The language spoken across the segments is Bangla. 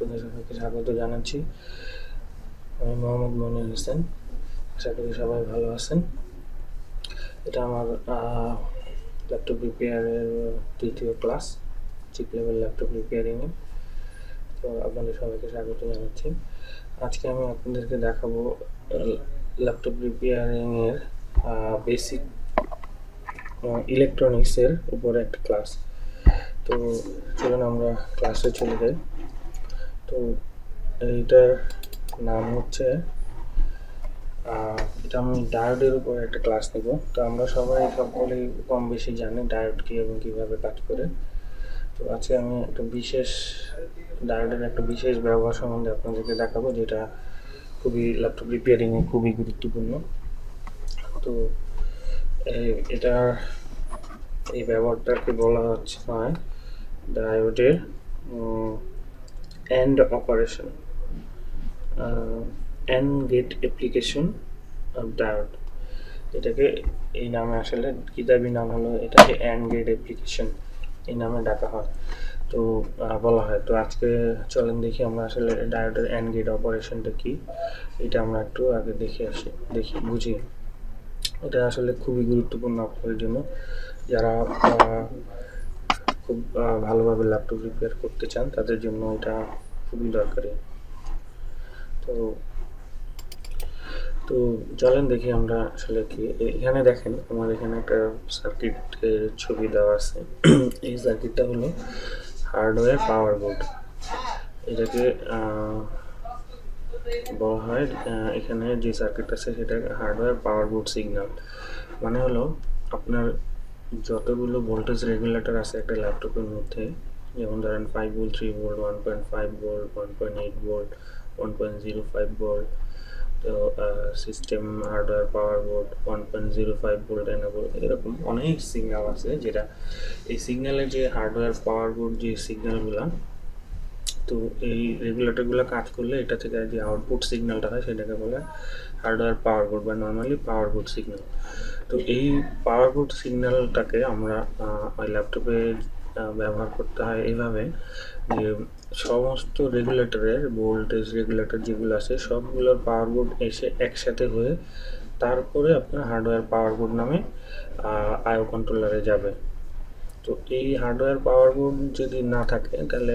আপনাদের সবাইকে স্বাগত জানাচ্ছি। আমি মোহাম্মদ মনির হোসেন। আশা করি সবাই ভালো আছেন। এটা আমার ল্যাপটপ রিপেয়ারের তৃতীয় ক্লাস চিপ লেভেল ল্যাপটপ রিপেয়ারিংয়ে তো আপনাদের সবাইকে স্বাগত জানাচ্ছি। আজকে আমি আপনাদেরকে দেখাবো ল্যাপটপ রিপেয়ারিংয়ের বেসিক ইলেকট্রনিক্সের উপরে একটা ক্লাস তো চলুন আমরা ক্লাসে চলে যাই। তো এইটার নাম হচ্ছে এটা আমি ডায়োডের উপর একটা ক্লাস নেব। তো আমরা সবাই সকলেই কম বেশি জানি ডায়োড কি এবং কীভাবে কাজ করে। তো আজকে আমি একটা বিশেষ, ডায়োডের একটা বিশেষ ব্যবহার সম্বন্ধে আপনাদেরকে দেখাবো, যেটা খুবই ল্যাপটপ রিপেয়ারিংয়ে খুবই গুরুত্বপূর্ণ। তো এটার এই ব্যবহারটাকে বলা হচ্ছে হয় ডায়োডের AND operation AND gate application of diode এটাকে এই নামে আসলে কিতাবি নাম হলো? এটাকে এন্ড গেট অ্যাপ্লিকেশন এই নামে ডাকা হয়। তো বলা হয়। তো আজকে চলেন দেখি আমরা আসলে ডায়োডের এন্ড গেট অপারেশনটা কি। এটা আমরা একটু আগে দেখে আসি, দেখি বুঝি। এটা আসলে খুবই গুরুত্বপূর্ণ আপনাদের জন্য। যারা খুব ভালোভাবে ল্যাপটপ রিপেয়ার করতে চান, তাদের জন্য এটা খুবই দরকারি। তো তো চলেন দেখি আমরা আসলে কি এখানে দেখেন আমার এখানে একটা সার্কিটের ছবি দেওয়া আছে। এই সার্কিটটা হলো হার্ডওয়্যার পাওয়ার বোর্ড এটাকে বলা হয় এখানে যে সার্কিট আছে সেটা হার্ডওয়্যার পাওয়ার বোর্ড সিগন্যাল মানে হলো আপনার যতগুলো ভোল্টেজ রেগুলেটর আছে একটা ল্যাপটপের মধ্যে, যেমন ধরেন five volt three volt one point five volt one point eight volt one point zero five volt তো system hardware power board one point zero five volt enable এরকম অনেক সিগনাল আছে যেটা এই সিগন্যালের যে হার্ডওয়্যার পাওয়ার বোর্ড যে সিগন্যালগুলো তো এই রেগুলেটরগুলো কাজ করলে এটা থেকে যে আউটপুট সিগন্যালটা হয় সেটাকে বলে হার্ডওয়্যার পাওয়ার বোর্ড বা নর্মালি পাওয়ার বোর্ড সিগন্যাল তো এই পাওয়ার বোর্ড সিগন্যালটাকে আমরা ওই ল্যাপটপে ব্যবহার করতে হয় এইভাবে যে সমস্ত রেগুলেটরের ভোল্টেজ রেগুলেটর যেগুলো আছে সবগুলোর পাওয়ার বোর্ড এসে একসাথে হয়ে তারপরে আপনার হার্ডওয়্যার পাওয়ার বোর্ড নামে আয়ো কন্ট্রোলারে যাবে। তো এই হার্ডওয়্যার পাওয়ার বোর্ড যদি না থাকে, তাহলে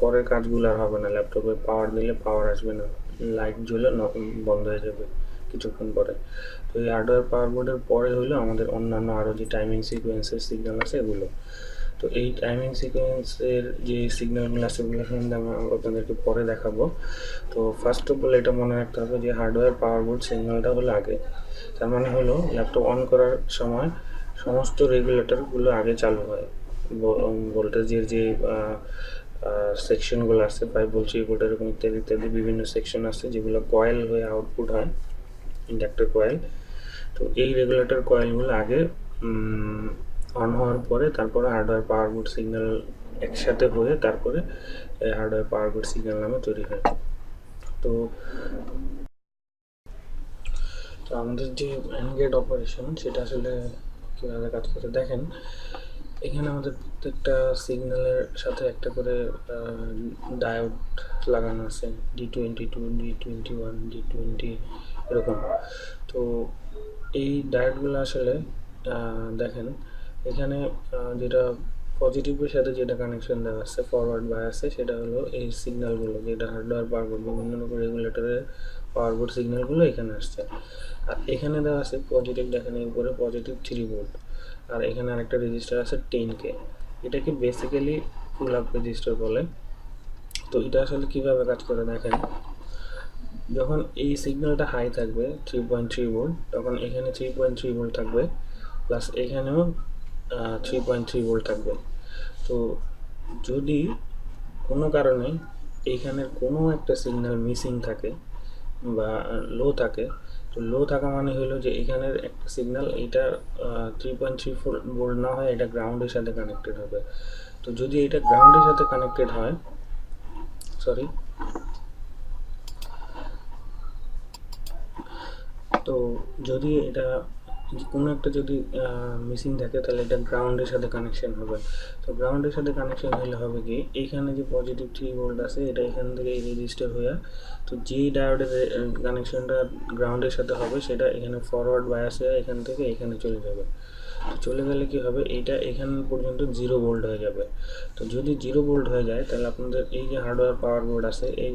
পরের কাজগুলো আর হবে না। ল্যাপটপে পাওয়ার দিলে পাওয়ার আসবে না। লাইট জ্বলে বন্ধ হয়ে যাবে কিছুক্ষণ পরে। তো এই হার্ডওয়্যার পাওয়ার বোর্ডের পরে হলো আমাদের অন্যান্য আরও যে টাইমিং সিকোয়েন্সের সিগন্যাল আছে এগুলো। তো এই টাইমিং সিকোয়েন্সের যে সিগন্যালগুলো আছে ওগুলো সম্বন্ধে আমি আপনাদেরকে পরে দেখাবো। তো ফার্স্ট অফ অল এটা মনে রাখতে হবে যে হার্ডওয়্যার পাওয়ার বোর্ড সিগন্যালটা হলো আগে। তার মানে হলো ল্যাপটপ অন করার সময় সমস্ত রেগুলেটরগুলো আগে চালু হয়। ভোল্টেজের যে সেকশনগুলো আছে ফাইভ ভোল্ট থ্রি এরকম ইত্যাদি ইত্যাদি বিভিন্ন সেকশন আছে যেগুলো কয়েল হয়ে আউটপুট হয় ইন্ডাক্টর কয়েল তো এই রেগুলেটর কয়েলগুলো আগে অন হওয়ার পরে তারপরে হার্ডওয়্যার পাওয়ার বোর্ড সিগন্যাল একসাথে হয়ে তারপরে হার্ডওয়্যার পাওয়ার বোর্ড সিগন্যাল নামে তৈরি হয়। তো তো আমাদের যে অ্যানগেট অপারেশন সেটা আসলে কীভাবে কাজ করে দেখেন, এখানে আমাদের প্রত্যেকটা সিগন্যালের সাথে একটা করে ডায়োড লাগানো আছে D twenty two D twenty one D twenty এরকম। তো এই ডায়োডগুলো আসলে দেখেন, এখানে যেটা পজিটিভের সাথে যেটা কানেকশন দেওয়া আছে ফরওয়ার্ড বায়াসে সেটা হলো এই সিগন্যালগুলো যেটা হার্ডওয়্যার পাওয়ার বোর্ড বিভিন্ন রকম রেগুলেটরের পাওয়ার বোর্ড সিগন্যালগুলো এখানে আসছে। আর এখানে দেওয়া আছে পজিটিভ দেখেন উপরে পজিটিভ থ্রি ভোল্ট আর এখানে আরেকটা রেজিস্টার আছে টেন কে এটাকে বেসিক্যালি ফুল আপ রেজিস্টার বলে। তো এটা আসলে কীভাবে কাজ করে দেখেন? যখন এই সিগন্যালটা হাই থাকবে থ্রি পয়েন্ট থ্রি ভোল্ট তখন এখানে থ্রি পয়েন্ট থ্রি ভোল্ট থাকবে। প্লাস এখানেও থ্রি পয়েন্ট থ্রি ভোল্ট থাকবে। তো যদি কোনো কারণে এইখানের কোনো একটা সিগন্যাল মিসিং থাকে বা লো থাকে, তো লো থাকা মানে হলো যে এখানের একটা সিগন্যাল এটা three point three four volt না হয় এটা গ্রাউন্ডের সাথে কানেক্টেড হবে। তো যদি এটা গ্রাউন্ডের সাথে কানেক্টেড হয় সরি তো যদি এটা কোনো একটা যদি মিসিং থাকে, তাহলে এটা গ্রাউন্ডের সাথে কানেকশন হবে। তো গ্রাউন্ডের সাথে কানেকশন হলে হবে কি, এইখানে যে পজিটিভ থ্রি ভোল্ট আছে, এটা এখান থেকে রেজিস্টার হয়ে তো যেই ডায়োডের কানেকশনটা গ্রাউন্ডের সাথে হবে, সেটা এখানে ফরওয়ার্ড বায়াস হয়ে এখান থেকে এখানে চলে যাবে। তো চলে গেলে কি হবে, এইটা এখান পর্যন্ত জিরো ভোল্ট হয়ে যাবে। তো যদি জিরো ভোল্ট হয়ে যায়, তাহলে আপনাদের এই যে হার্ডওয়্যার পাওয়ার বোর্ড আছে, এই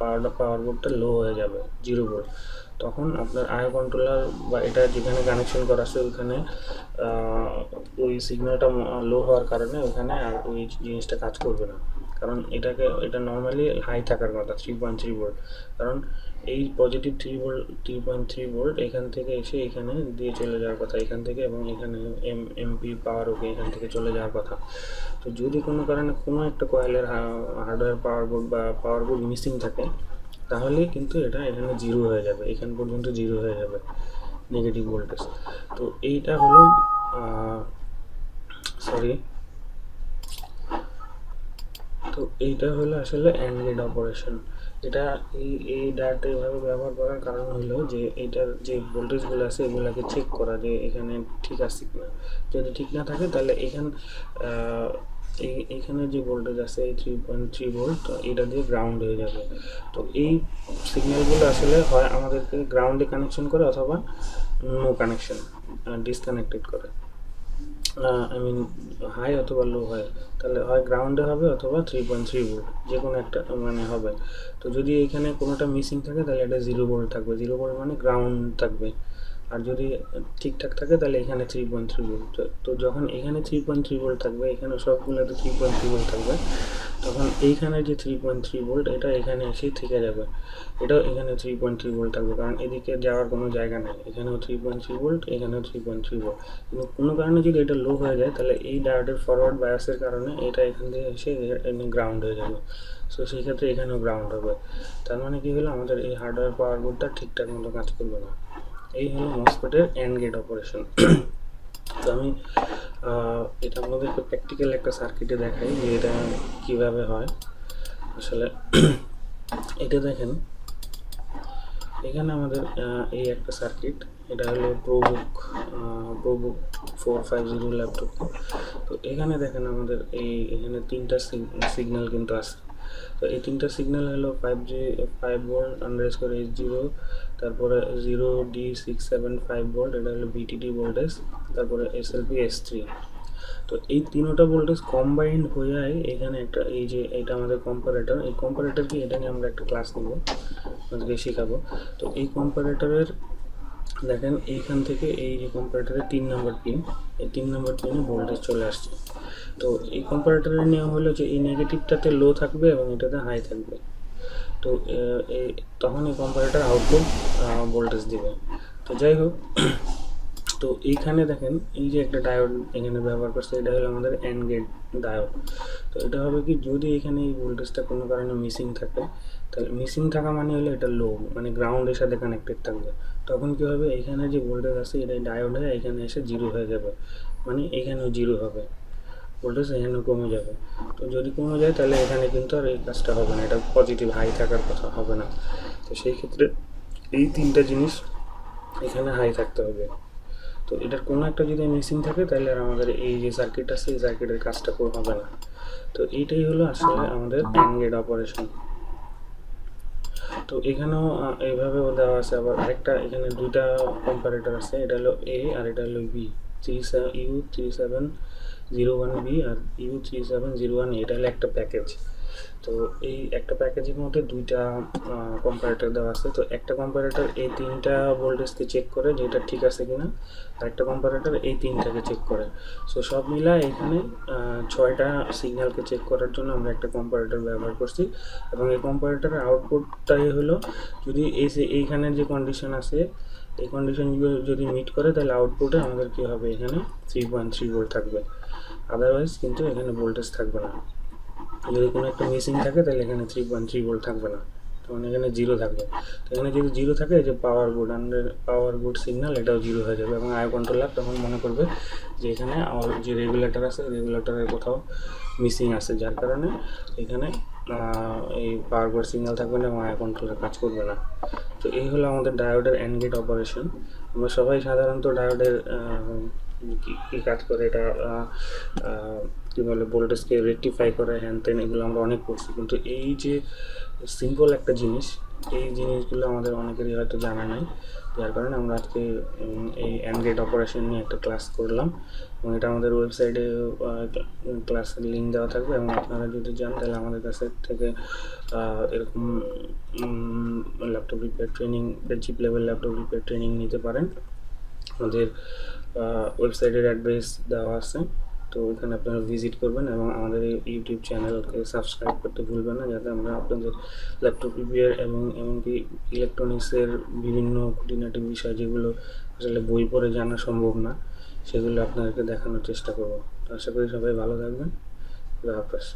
পাওয়ার পাওয়ার বোর্ডটা লো হয়ে যাবে জিরো ভোল্ট তখন আপনার আয় কন্ট্রোলার বা এটা যেখানে কানেকশন করা আছে, ওইখানে ওই সিগন্যালটা লো হওয়ার কারণে ওইখানে আর ওই জিনিসটা কাজ করবে না। কারণ এটাকে, এটা নর্মালি হাই থাকার কথা থ্রি পয়েন্ট থ্রি ভোল্ট কারণ এই positive three volt three point three volt এখান থেকে এসে এখানে দিয়ে চলে যাওয়ার কথা, এখান থেকে এবং এখানে এম এমপি পাওয়ার ওকে এখান থেকে চলে যাওয়ার কথা। তো যদি কোনো কারণে কোনো একটা কয়েলের হার্ডওয়্যার পাওয়ার বোর্ড বা পাওয়ার বোর্ড মিসিং থাকে তাহলে কিন্তু এটা এখানে জিরো হয়ে যাবে, এখান পর্যন্ত জিরো হয়ে যাবে নেগেটিভ ভোল্টেজ তো এইটা হলো সরি তো এইটা হলো আসলে অ্যান্ড গেট অপারেশন এটা এই এই ডাটা এভাবে ব্যবহার করার কারণ হলো যে এটার যে ভোল্টেজগুলো আছে এগুলোকে চেক করা যে এখানে ঠিক আছে কিনা। যদি ঠিক না থাকে তাহলে এখান এই, এখানে যে ভোল্টেজ আছে, এই থ্রি পয়েন্ট থ্রি ভোল্ট এটা দিয়ে গ্রাউন্ড হয়ে যাবে। তো এই সিগন্যালগুলো আসলে হয় আমাদেরকে গ্রাউন্ডে কানেকশন করে অথবা নো কানেকশন ডিসকানেক্টেড করে। আই মিন হাই অথবা লো হয়, তাহলে হয় গ্রাউন্ডে হবে অথবা থ্রি পয়েন্ট থ্রি ভোল্ট যে কোনো একটা মানে হবে। তো যদি এখানে কোনোটা মিসিং থাকে, তাহলে এটা জিরো ভোল্ট থাকবে। জিরো ভোল্ট মানে গ্রাউন্ড থাকবে। আর যদি ঠিকঠাক থাকে, তাহলে এখানে থ্রি পয়েন্ট থ্রি ভোল্ট তো যখন এখানে থ্রি পয়েন্ট থ্রি ভোল্ট থাকবে, এখানে সবগুলোতে থ্রি পয়েন্ট থ্রি ভোল্ট থাকবে, তখন এইখানে যে থ্রি পয়েন্ট থ্রি ভোল্ট এটা এখানে এসেই থেকে যাবে। এটাও এখানে থ্রি পয়েন্ট থ্রি ভোল্ট থাকবে, কারণ এদিকে যাওয়ার কোনো জায়গা নেই। এখানেও থ্রি পয়েন্ট থ্রি ভোল্ট এখানেও থ্রি পয়েন্ট থ্রি ভোল্ট কিন্তু কোনো কারণে যদি এটা লো হয়ে যায়, তাহলে এই ডায়োডের ফরওয়ার্ড বায়াসের কারণে এটা এখান থেকে এসে গ্রাউন্ড হয়ে যাবে। সো সেই ক্ষেত্রে এখানেও গ্রাউন্ড হবে। তার মানে কি হলো? আমাদের এই হার্ডওয়্যার পাওয়ার বোর্ডটা ঠিকঠাক মতো কাজ করবে না। এই হলো মসপেটের এন্ড গেট অপারেশন তো আমি এটা আমাদেরকে প্র্যাকটিক্যাল একটা সার্কিটে দেখাই যে এটা কীভাবে হয়। আসলে এটা দেখেন, এখানে আমাদের এই একটা সার্কিট এটা হলো ProBook ProBook four five zero laptop তো এখানে দেখেন আমাদের এই, এখানে তিনটা সিগন্যাল কিন্তু আছে। তো এই তিনটা সিগন্যাল হলো five G five volt underscore H zero তারপরে zero D six seven five volt এটা হলো বিটিডি ভোল্টেজ তারপরে S L P S three তো এই তিনোটা ভোল্টেজ কম্বাইন্ড হয়ে যায় এখানে একটা, এই যে এটা আমাদের কম্পারেটর এই কম্পারেটর কি এটা নিয়ে আমরা একটা ক্লাস নেব, আজকে শেখাবো। তো এই কম্পারেটরের দেখেন এইখান থেকে এই যে কম্পারেটরের তিন নম্বর পিন এই তিন নম্বর পিনে ভোল্টেজ চলে আসছে। তো এই কম্পারেটরের নিয়ম হলো যে এই নেগেটিভটাতে লো থাকবে এবং এটাতে হাই থাকবে। তো এই তখন এই কম্পারেটর আউটপুট ভোল্টেজ দিবে। তো যাই হোক, তো এইখানে দেখেন, এই যে একটা ডায়োড এখানে ব্যবহার করছে, এটা হলো আমাদের এন্ড গেট ডায়োড তো এটা হবে কি, যদি এখানে এই ভোল্টেজটা কোনো কারণে মিসিং থাকে, তাহলে মিসিং থাকা মানে হলো এটা লো মানে গ্রাউন্ডের সাথে কানেক্টেড থাকবে। তখন কি হবে, এখানে যে ভোল্টেজ আছে, এটা ডায়োড হয়ে এখানে এসে জিরো হয়ে যাবে। মানে এখানেও জিরো হবে। ভোল্টেজ এখানেও কমে যাবে। তো যদি কমে যায়, তাহলে এখানে কিন্তু আর এই কাজটা হবে না। এটা পজিটিভ হাই থাকার কথা হবে না। তো সেই ক্ষেত্রে এই তিনটা জিনিস এখানে হাই থাকতে হবে। তো এটার কোনো একটা যদি মিসিং থাকে, তাহলে আর আমাদের এই যে সার্কিট আছে, এই সার্কিটের কাজটা হবে না। তো এইটাই হলো আসলে আমাদের অ্যাঙ্গেড অপারেশন তো এখানেও এইভাবেও দেওয়া আছে। আবার আরেকটা, এখানে দুইটা কম্পারেটর আছে। এটা হলো এ আর এটা হলো B three U three seven zero one B R U three seven zero one এটা হলো একটা প্যাকেজ তো এই একটা প্যাকেজের মধ্যে দুইটা কম্পারেটর দেওয়া আছে। তো একটা কম্পারেটর এই তিনটা ভোল্টেজকে চেক করে যে এটা ঠিক আছে কিনা, আর একটা কম্পারেটর এই তিনটাকে চেক করে। সো সব মিলা এখানে ছয়টা সিগন্যালকে চেক করার জন্য আমরা একটা কম্পারেটর ব্যবহার করছি। এবং এই কম্পারেটরের আউটপুটটাই হলো, যদি এই যে এইখানে যে কন্ডিশন আছে এই কন্ডিশনগুলো যদি মিট করে, তাহলে আউটপুটে আমাদের কী হবে? এখানে থ্রি পয়েন্ট থ্রি ভোল্ট থাকবে। আদারওয়াইজ কিন্তু এখানে ভোল্টেজ থাকবে না। যদি কোনো একটা মিসিং থাকে, তাহলে এখানে থ্রি পয়েন্ট থ্রি ভোল্ট থাকবে না। তখন এখানে জিরো থাকবে। তো এখানে যদি জিরো থাকে যে power good under power good signal এটাও জিরো হয়ে যাবে। এবং আয় কন্ট্রোলার তখন মনে করবে যে এখানে আমার যে রেগুলেটর আছে রেগুলেটরের কোথাও মিসিং আছে যার কারণে এখানে এই পাওয়ার গুড সিগন্যাল থাকবে না এবং আয় কাজ করবে না। তো এই হলো আমাদের ডায়োডের এন্ড গেট অপারেশন আমরা সবাই সাধারণত ডায়োডের কি কাজ করে, এটা কী বলে ভোল্টেজকে রেকটিফাই করে হ্যান তেন এগুলো আমরা অনেক করছি। কিন্তু এই যে সিম্পল একটা জিনিস এই জিনিসগুলো আমাদের অনেকেরই হয়তো জানা নাই। যার কারণে আমরা আজকে এই অ্যান্ড্রয়েড অপারেশন নিয়ে একটা ক্লাস করলাম। এবং এটা আমাদের ওয়েবসাইটে ক্লাসের লিঙ্ক দেওয়া থাকবে। এবং আপনারা যদি যান তাহলে আমাদের কাছে থেকে এরকম laptop repair training chip level laptop repair training নিতে পারেন। আমাদের ওয়েবসাইটের অ্যাড্রেস দেওয়া আছে। তো ওইখানে আপনারা ভিজিট করবেন এবং আমাদের ইউটিউব চ্যানেলকে সাবস্ক্রাইব করতে ভুলবেন না, যাতে আমরা আপনাদের ল্যাপটপ রিপেয়ার এবং এমনকি ইলেকট্রনিক্সের বিভিন্ন খুঁটিনাটি বিষয় যেগুলো আসলে বই পড়ে জানা সম্ভব না, সেগুলো আপনাদেরকে দেখানোর চেষ্টা করব। আশা করি সবাই ভালো থাকবেন। খুদা হাফেজ।